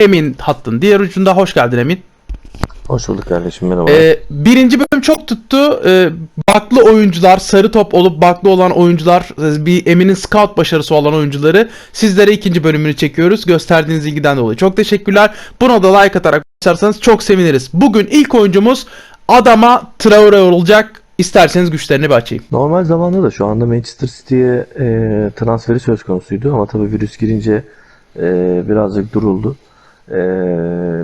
Emin hattın diğer ucunda. Hoş geldin Emin. Hoş bulduk kardeşim merhaba. Ee, birinci bölüm çok tuttu. Ee, baklı oyuncular, sarı top olup baklı olan oyuncular, e, bir Emin'in scout başarısı olan oyuncuları sizlere ikinci bölümünü çekiyoruz. Gösterdiğiniz ilgiden dolayı çok teşekkürler. Buna da like atarak başlarsanız çok seviniriz. Bugün ilk oyuncumuz Adama Traore olacak. İsterseniz güçlerini bir açayım. Normal zamanda da şu anda Manchester City'ye e, transferi söz konusuydu ama tabii virüs girince e, birazcık duruldu. E,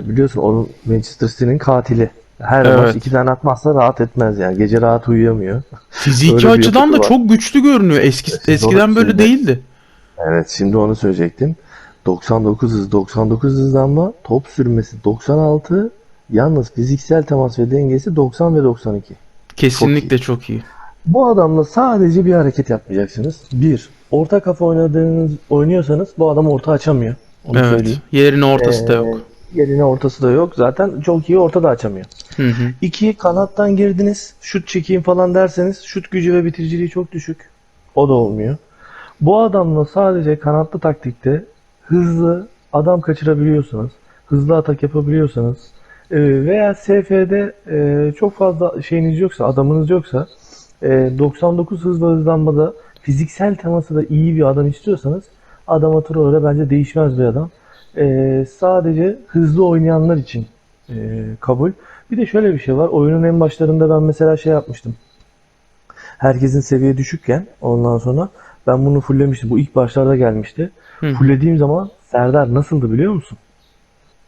biliyorsun onun Manchester City'nin katili. Her Evet. maç iki tane atmazsa rahat etmez yani. Gece rahat uyuyamıyor. Fiziki açıdan da var. çok güçlü görünüyor. Eski, Doğru eskiden böyle söylüyorsun. değildi. Evet şimdi onu söyleyecektim. 99 hız 99 hızlanma top sürmesi 96 yalnız fiziksel temas ve dengesi 90 ve 92. Kesinlikle çok iyi. Bu adamla sadece bir hareket yapmayacaksınız. Bir, orta kafa oynadığınız oynuyorsanız bu adam orta açamıyor. Onu Evet. söyleyeyim. Yerine ortası da Ee, yok. Yerine ortası da yok. Zaten çok iyi orta da açamıyor. Hı hı. İki, kanattan girdiniz. Şut çekeyim falan derseniz şut gücü ve bitiriciliği çok düşük. O da olmuyor. Bu adamla sadece kanatlı taktikte hızlı adam kaçırabiliyorsanız, hızlı atak yapabiliyorsanız e, veya SF'de e, çok fazla şeyiniz yoksa, adamınız yoksa e, 99 hız ve hızlanmada fiziksel teması da iyi bir adam istiyorsanız adam Traore bence değişmez bir adam. E, sadece hızlı oynayanlar için e, kabul. Bir de şöyle bir şey var. Oyunun en başlarında ben mesela şey yapmıştım. Herkesin seviye düşükken ondan sonra ben bunu fulllemiştim. Bu ilk başlarda gelmişti. Hı. Fullediğim zaman Serdar nasıldı biliyor musun?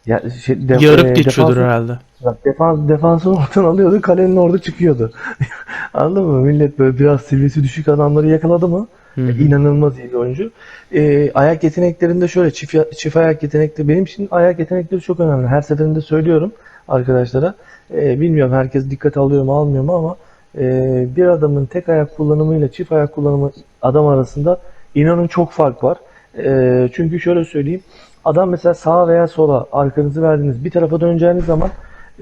Ya şey, def- Yarıp e, geçiyordur defansın- herhalde. Defans, defansın oradan alıyordu, kalenin orada çıkıyordu. Anladın mı? Millet böyle biraz seviyesi düşük adamları yakaladı mı? Hı hı. İnanılmaz iyi bir oyuncu. Ee, ayak yeteneklerinde şöyle çift, çift ayak yetenekleri benim için ayak yetenekleri çok önemli. Her seferinde söylüyorum arkadaşlara. Ee, bilmiyorum herkes dikkat alıyor mu almıyor mu ama e, bir adamın tek ayak kullanımıyla çift ayak kullanımı adam arasında inanın çok fark var. Ee, çünkü şöyle söyleyeyim. Adam mesela sağa veya sola arkanızı verdiniz bir tarafa döneceğiniz zaman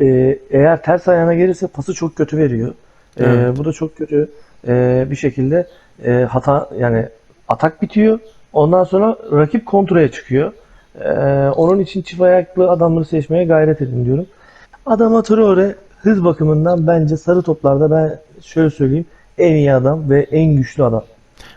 e, eğer ters ayağına gelirse pası çok kötü veriyor. E, Evet. bu da çok kötü e, bir şekilde e, hata yani atak bitiyor. Ondan sonra rakip kontraya çıkıyor. E, onun için çift ayaklı adamları seçmeye gayret edin diyorum. Adama Traore hız bakımından bence sarı toplarda ben şöyle söyleyeyim en iyi adam ve en güçlü adam.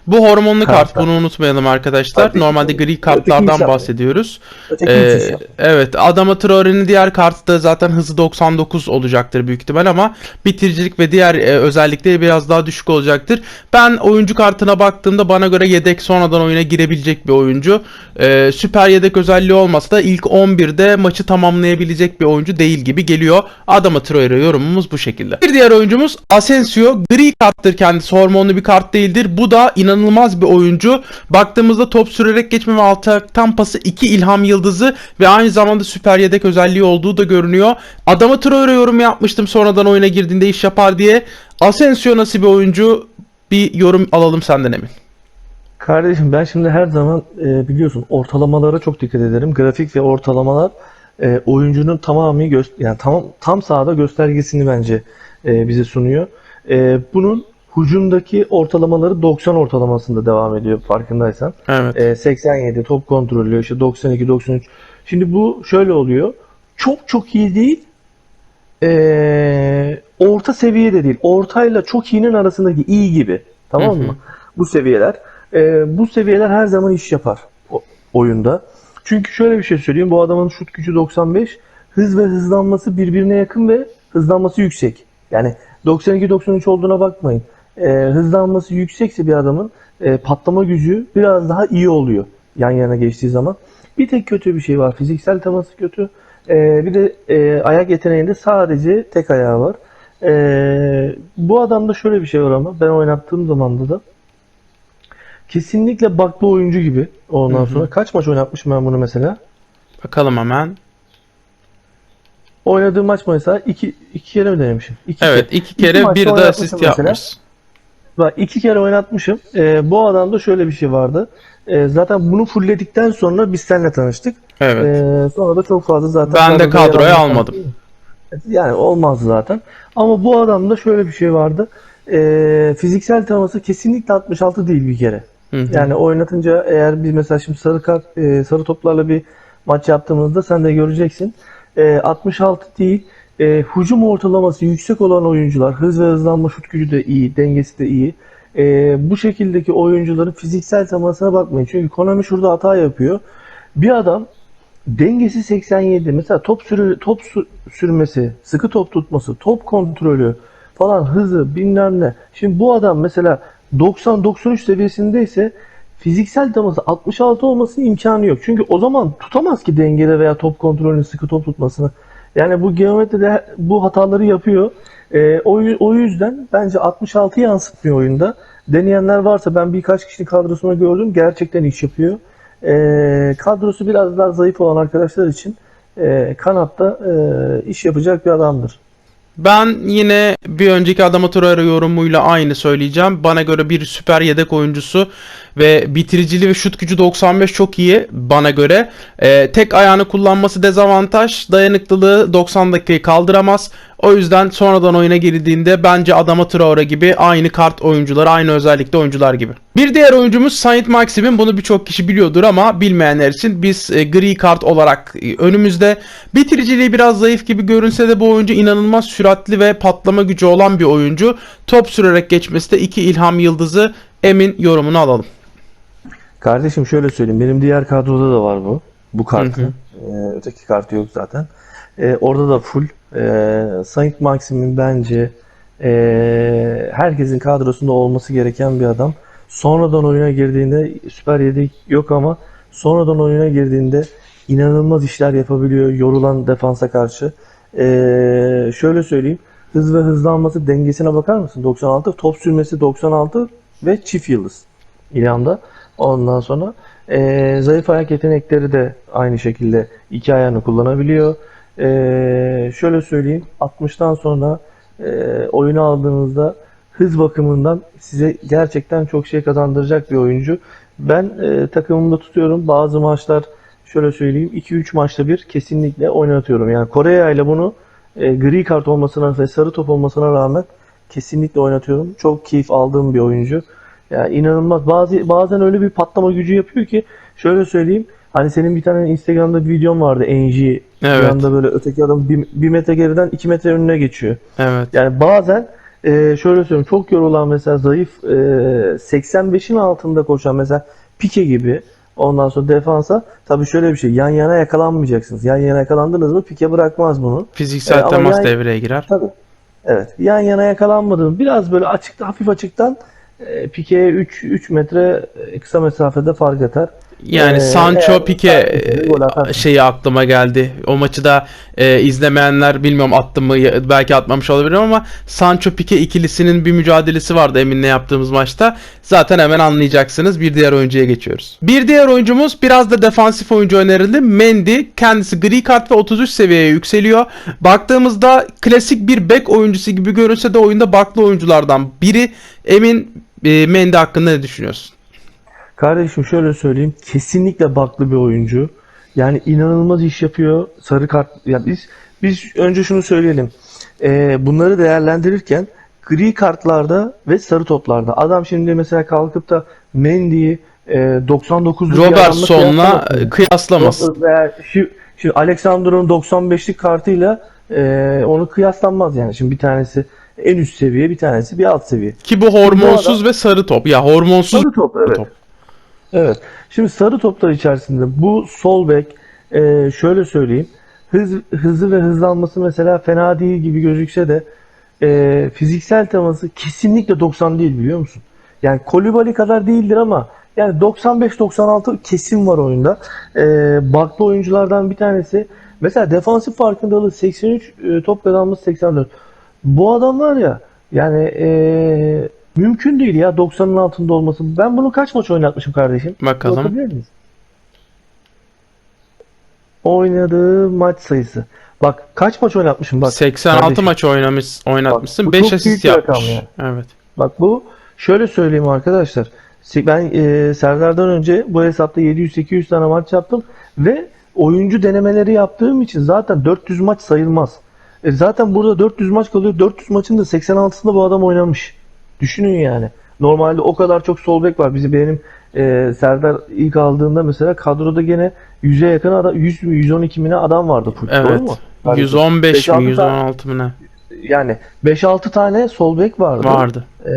Bu hormonlu kart Kartlar. bunu unutmayalım arkadaşlar. Tabii. Normalde gri Öteki kartlardan insan. bahsediyoruz. Öteki Ee, adam. evet Adama Traore'nin diğer kartı da zaten hızı 99 olacaktır büyük ihtimal ama bitiricilik ve diğer e, özellikleri biraz daha düşük olacaktır. Ben oyuncu kartına baktığımda bana göre yedek sonradan oyuna girebilecek bir oyuncu. Ee, süper yedek özelliği olmasa da ilk 11'de maçı tamamlayabilecek bir oyuncu değil gibi geliyor. Adama Traore yorumumuz bu şekilde. Bir diğer oyuncumuz Asensio. Gri karttır kendisi hormonlu bir kart değildir. Bu da inanılmaz bir oyuncu. Baktığımızda top sürerek geçme ve altaktan pası 2 ilham yıldızı ve aynı zamanda süper yedek özelliği olduğu da görünüyor. Adama Traore yorum yapmıştım sonradan oyuna girdiğinde iş yapar diye. Asensio nasıl bir oyuncu? Bir yorum alalım senden Emin. Kardeşim ben şimdi her zaman e, biliyorsun ortalamalara çok dikkat ederim. Grafik ve ortalamalar e, oyuncunun tamamı yani tam tam sahada göstergesini bence e, bize sunuyor. E, bunun hücumdaki ortalamaları 90 ortalamasında devam ediyor farkındaysan. Evet. E, 87 top kontrolü işte 92 93. Şimdi bu şöyle oluyor. Çok çok iyi değil. E, orta seviyede değil. Ortayla çok iyinin arasındaki iyi gibi. Tamam Hı hı. mı? Bu seviyeler. E, bu seviyeler her zaman iş yapar o- oyunda. Çünkü şöyle bir şey söyleyeyim. Bu adamın şut gücü 95. Hız ve hızlanması birbirine yakın ve hızlanması yüksek. Yani 92-93 olduğuna bakmayın. E, hızlanması yüksekse bir adamın e, patlama gücü biraz daha iyi oluyor yan yana geçtiği zaman. Bir tek kötü bir şey var. Fiziksel teması kötü. E, bir de e, ayak yeteneğinde sadece tek ayağı var. E, bu adamda şöyle bir şey var ama ben oynattığım zamanda da kesinlikle baklı oyuncu gibi. Ondan Hı hı. sonra kaç maç oynatmışım ben bunu mesela? Bakalım hemen. Oynadığım maç mesela iki, iki kere mi denemişim? İki Evet kere. iki kere maçta bir de asist yapmış. Bak iki kere oynatmışım. Ee, bu adamda şöyle bir şey vardı. Ee, zaten bunu fullledikten sonra biz seninle tanıştık. Evet. Ee, sonra da çok fazla zaten Ben de kadroya almadım. Yani olmaz zaten. Ama bu adamda şöyle bir şey vardı. Ee, fiziksel teması kesinlikle 66 değil bir kere. Hı hı. Yani oynatınca eğer biz mesela şimdi sarı kart e, sarı toplarla bir maç yaptığımızda sen de göreceksin. E, 66 değil. E, hücum ortalaması yüksek olan oyuncular, hız ve hızlanma şut gücü de iyi, dengesi de iyi. E, bu şekildeki oyuncuların fiziksel temasına bakmayın. Çünkü Konami şurada hata yapıyor. Bir adam dengesi 87. Mesela top sürü top sü- sürmesi, sıkı top tutması, top kontrolü falan hızı bilmem ne. Şimdi bu adam mesela 90 93 seviyesindeyse fiziksel teması 66 olmasının imkanı yok. Çünkü o zaman tutamaz ki dengede veya top kontrolünü, sıkı top tutmasını. Yani bu geometride bu hataları yapıyor. Ee, o, o yüzden bence 66 yansıtmıyor oyunda. Deneyenler varsa ben birkaç kişinin kadrosunu gördüm. Gerçekten iş yapıyor. Ee, kadrosu biraz daha zayıf olan arkadaşlar için e, kanatta e, iş yapacak bir adamdır. Ben yine bir önceki Adama Traore yorumuyla aynı söyleyeceğim. Bana göre bir süper yedek oyuncusu ve bitiriciliği ve şut gücü 95 çok iyi bana göre. Ee, tek ayağını kullanması dezavantaj. Dayanıklılığı 90 dakikayı kaldıramaz. O yüzden sonradan oyuna girildiğinde bence Adama Traore gibi aynı kart oyuncuları, aynı özellikte oyuncular gibi. Bir diğer oyuncumuz Saint Maxim'in bunu birçok kişi biliyordur ama bilmeyenler için biz e, gri kart olarak e, önümüzde. Bitiriciliği biraz zayıf gibi görünse de bu oyuncu inanılmaz süratli ve patlama gücü olan bir oyuncu. Top sürerek geçmesi de iki ilham yıldızı. Emin yorumunu alalım. Kardeşim şöyle söyleyeyim. Benim diğer kadroda da var bu. Bu kartı. Hı Ee, öteki kartı yok zaten. Ee, orada da full. Ee, Saint Maxim'in bence ee, herkesin kadrosunda olması gereken bir adam. Sonradan oyuna girdiğinde süper yedek yok ama sonradan oyuna girdiğinde inanılmaz işler yapabiliyor yorulan defansa karşı. Ee, şöyle söyleyeyim. Hız ve hızlanması dengesine bakar mısın? 96. Top sürmesi 96 ve çift yıldız. İlanda. Ondan sonra eee, zayıf ayak yetenekleri de aynı şekilde iki ayağını kullanabiliyor. Eee, şöyle söyleyeyim 60'tan sonra eee oyunu aldığınızda hız bakımından size gerçekten çok şey kazandıracak bir oyuncu. Ben eee, takımımda tutuyorum. Bazı maçlar şöyle söyleyeyim 2-3 maçta bir kesinlikle oynatıyorum. Yani Korea ile bunu eee, gri kart olmasına ve sarı top olmasına rağmen kesinlikle oynatıyorum. Çok keyif aldığım bir oyuncu. Ya inanılmaz. Bazı bazen öyle bir patlama gücü yapıyor ki şöyle söyleyeyim. Hani senin bir tane Instagram'da bir videon vardı NG. Evet. Bir anda böyle öteki adam bir, bir metre geriden iki metre önüne geçiyor. Evet. Yani bazen e, şöyle söyleyeyim çok yorulan mesela zayıf e, 85'in altında koşan mesela Pike gibi ondan sonra defansa tabii şöyle bir şey yan yana yakalanmayacaksınız. Yan yana yakalandınız mı Pike bırakmaz bunu. Fiziksel ama temas yani- devreye girer. Tabii. Evet. Yan yana yakalanmadığım biraz böyle açıkta hafif açıktan e, Pike'ye 3 3 metre e, kısa mesafede fark atar. Yani Ee, Sancho eğer- Pique e, şeyi aklıma geldi. O maçı da e, izlemeyenler bilmiyorum attı mı belki atmamış olabilir ama Sancho Pique ikilisinin bir mücadelesi vardı Emin'le yaptığımız maçta. Zaten hemen anlayacaksınız. Bir diğer oyuncuya geçiyoruz. Bir diğer oyuncumuz biraz da defansif oyuncu önerildi. Mendy. Kendisi gri kart ve 33 seviyeye yükseliyor. Baktığımızda klasik bir bek oyuncusu gibi görünse de oyunda baklı oyunculardan biri. Emin e, Mendy hakkında ne düşünüyorsun? Kardeşim şöyle söyleyeyim. Kesinlikle baklı bir oyuncu. Yani inanılmaz iş yapıyor. Sarı kart ya biz biz önce şunu söyleyelim. Ee, bunları değerlendirirken gri kartlarda ve sarı toplarda adam şimdi mesela kalkıp da Mendy'yi e, 99'luk bir adamla Robertson'la kıyaslamasın. kıyaslamasın. Veya şu, şimdi Alexander'ın 95'lik kartıyla e, onu kıyaslanmaz yani. Şimdi bir tanesi en üst seviye, bir tanesi bir alt seviye. Ki bu hormonsuz ve sarı top. Ya hormonsuz Sarı top evet. top. Evet. Şimdi sarı toplar içerisinde bu sol bek e, şöyle söyleyeyim. Hız, hızı ve hızlanması mesela fena değil gibi gözükse de e, fiziksel teması kesinlikle 90 değil biliyor musun? Yani Kolibali kadar değildir ama yani 95-96 kesin var oyunda. E, baklı oyunculardan bir tanesi. Mesela defansif farkındalığı 83, e, top kazanması 84. Bu adam var ya yani e, mümkün değil ya 90'ın altında olması. Ben bunu kaç maç oynatmışım kardeşim? Bakalım. Bakabilir miyiz? Oynadığı maç sayısı. Bak kaç maç oynatmışım bak. 86 kardeşim. maç oynamış, oynatmışsın. bu 5 çok asist yapmış. ya. Evet. Bak bu şöyle söyleyeyim arkadaşlar. Ben e, Serdar'dan önce bu hesapta 700-800 tane maç yaptım ve oyuncu denemeleri yaptığım için zaten 400 maç sayılmaz. E, zaten burada 400 maç kalıyor. 400 maçın da 86'sında bu adam oynamış. Düşünün yani. Normalde o kadar çok sol bek var. Bizi benim e, Serdar ilk aldığında mesela kadroda gene 100'e yakın adam 100 mü 112 mi ne adam vardı full. Doğru Evet. mu? Kardeşim. 115 mi 5-6 116 mı ne? Yani 5-6 tane sol bek vardı. Vardı. Ee,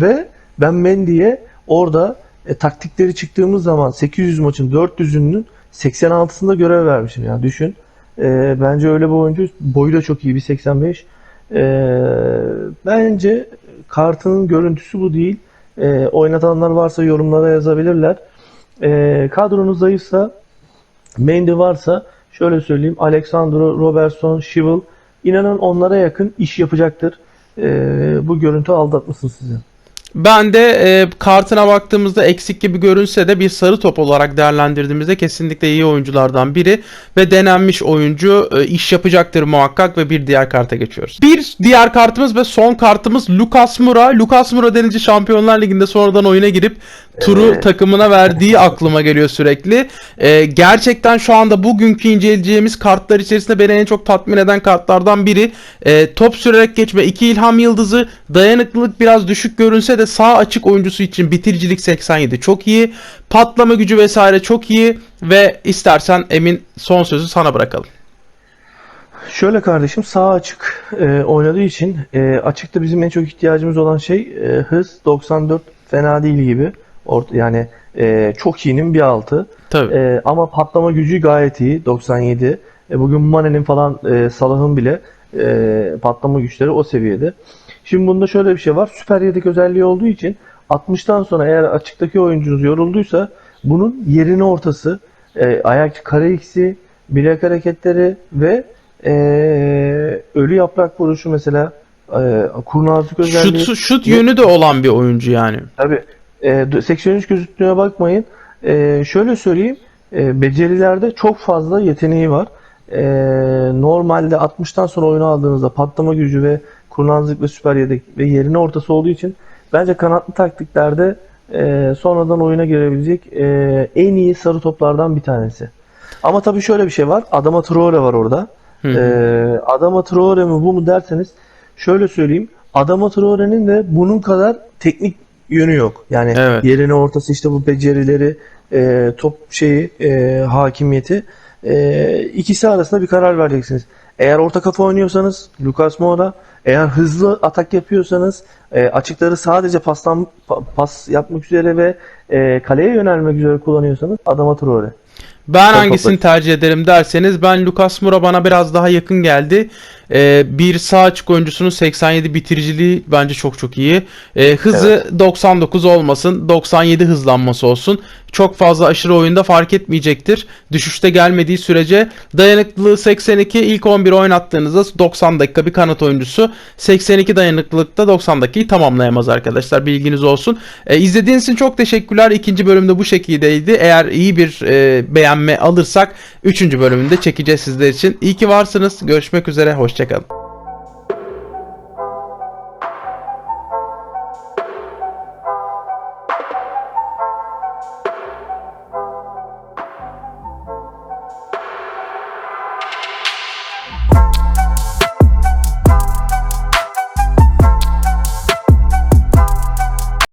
ve ben Mendy'ye orada e, taktikleri çıktığımız zaman 800 maçın 400'ünün 86'sında görev vermişim ya düşün. Ee, bence öyle bir oyuncu. Boyu da çok iyi bir 85. Ee, bence kartının görüntüsü bu değil. Ee, oynatanlar varsa yorumlara yazabilirler. Ee, kadronuz zayıfsa Mendy varsa şöyle söyleyeyim Alexandro, Robertson, Şivel inanın onlara yakın iş yapacaktır. Ee, bu görüntü aldatmasın sizi. Ben de e, kartına baktığımızda eksik gibi görünse de bir sarı top olarak değerlendirdiğimizde kesinlikle iyi oyunculardan biri ve denenmiş oyuncu e, iş yapacaktır muhakkak ve bir diğer karta geçiyoruz. Bir diğer kartımız ve son kartımız Lucas Moura. Lucas Moura denince Şampiyonlar Ligi'nde sonradan oyuna girip turu takımına verdiği aklıma geliyor sürekli. E, gerçekten şu anda bugünkü inceleyeceğimiz kartlar içerisinde beni en çok tatmin eden kartlardan biri. E, top sürerek geçme, iki ilham yıldızı, dayanıklılık biraz düşük görünse de sağ açık oyuncusu için bitiricilik 87 çok iyi. Patlama gücü vesaire çok iyi ve istersen Emin son sözü sana bırakalım. Şöyle kardeşim sağ açık e, oynadığı için e, açıkta bizim en çok ihtiyacımız olan şey e, hız 94 fena değil gibi. Orta, yani e, çok iyinin bir altı. Tabii. E, ama patlama gücü gayet iyi 97. E, bugün Mane'nin falan e, Salah'ın bile e, patlama güçleri o seviyede. Şimdi bunda şöyle bir şey var. Süper yedek özelliği olduğu için 60'tan sonra eğer açıktaki oyuncunuz yorulduysa bunun yerini ortası, e, ayak kare x'i, bilek hareketleri ve e, ölü yaprak vuruşu mesela e, kurnazlık özelliği. Şut, şut yönü de olan bir oyuncu yani. Tabii. E, 83 gözüktüğüne bakmayın. E, şöyle söyleyeyim. E, becerilerde çok fazla yeteneği var. E, normalde 60'tan sonra oyunu aldığınızda patlama gücü ve kurnazlık ve süper yedek ve yerine ortası olduğu için bence kanatlı taktiklerde e, sonradan oyuna girebilecek e, en iyi sarı toplardan bir tanesi. Ama tabii şöyle bir şey var. Adama Traore var orada. Hı hı. Ee, Adama Traore mi bu mu derseniz şöyle söyleyeyim. Adama Traore'nin de bunun kadar teknik yönü yok. Yani Evet. yerine ortası işte bu becerileri, e, top şeyi, e, hakimiyeti. E, ikisi arasında bir karar vereceksiniz. Eğer orta kafa oynuyorsanız Lucas Moura, eğer hızlı atak yapıyorsanız e, açıkları sadece pastan pa- pas yapmak üzere ve e, kaleye yönelmek üzere kullanıyorsanız Adama Traore. Ben hangisini tercih ederim derseniz ben Lucas Moura bana biraz daha yakın geldi. Ee, bir sağ açık oyuncusunun 87 bitiriciliği bence çok çok iyi. Ee, hızı 99 olmasın, 97 hızlanması olsun. Çok fazla aşırı oyunda fark etmeyecektir. Düşüşte gelmediği sürece dayanıklılığı 82 ilk 11 oynattığınızda 90 dakika bir kanat oyuncusu 82 dayanıklılıkta 90 dakikayı tamamlayamaz arkadaşlar bilginiz olsun. Ee, izlediğiniz için çok teşekkürler. İkinci bölümde bu şekildeydi. Eğer iyi bir e, beğenme alırsak 3. bölümünde çekeceğiz sizler için. İyi ki varsınız. Görüşmek üzere. Hoşçakalın.